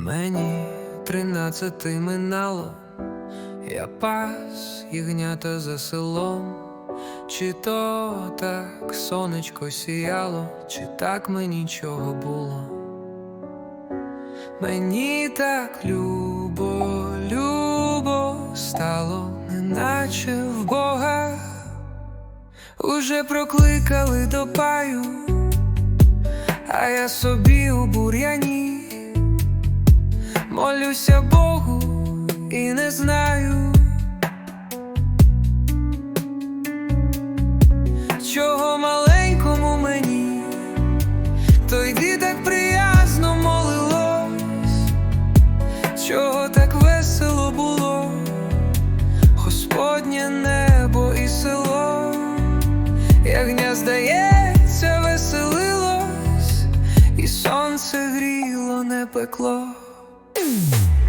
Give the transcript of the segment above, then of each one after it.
Мені тринадцяти минало, я пас ягнята за селом, чи то так сонечко сіяло, чи так мені чого було. Мені так любо, любо стало, неначе в Бога, уже прокликали до паю, а я собі у бур'яні. Молюся Богу і не знаю, чого маленькому мені, то йди так приязно молилось, чого так весело було, Господнє небо і село, ягня, здається, веселилось, і сонце гріло, не пекло. Mm.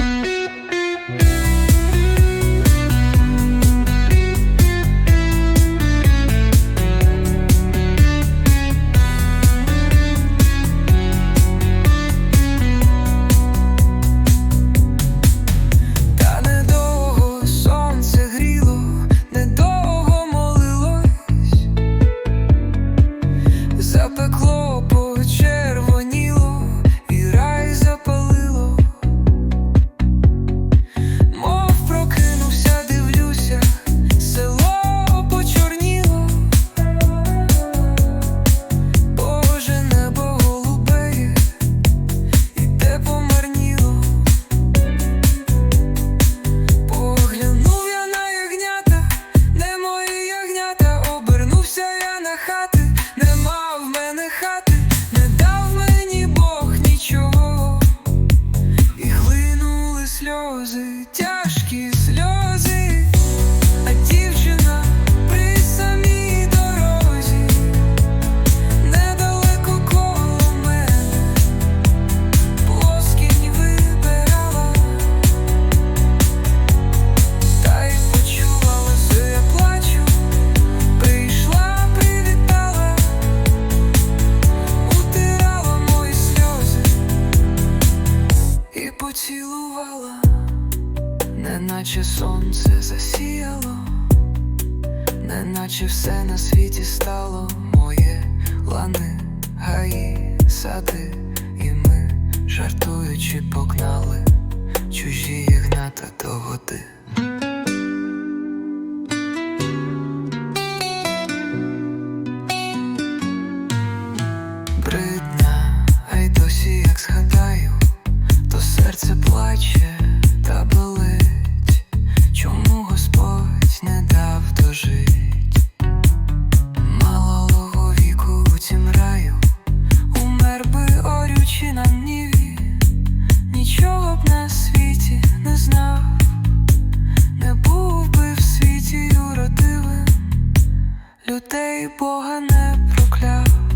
І поцілувала, неначе сонце засіяло, неначе все на світі стало моє лани, гаї, сади, і ми, жартуючи, погнали чужі ігната до води. людей Бога не прокляв.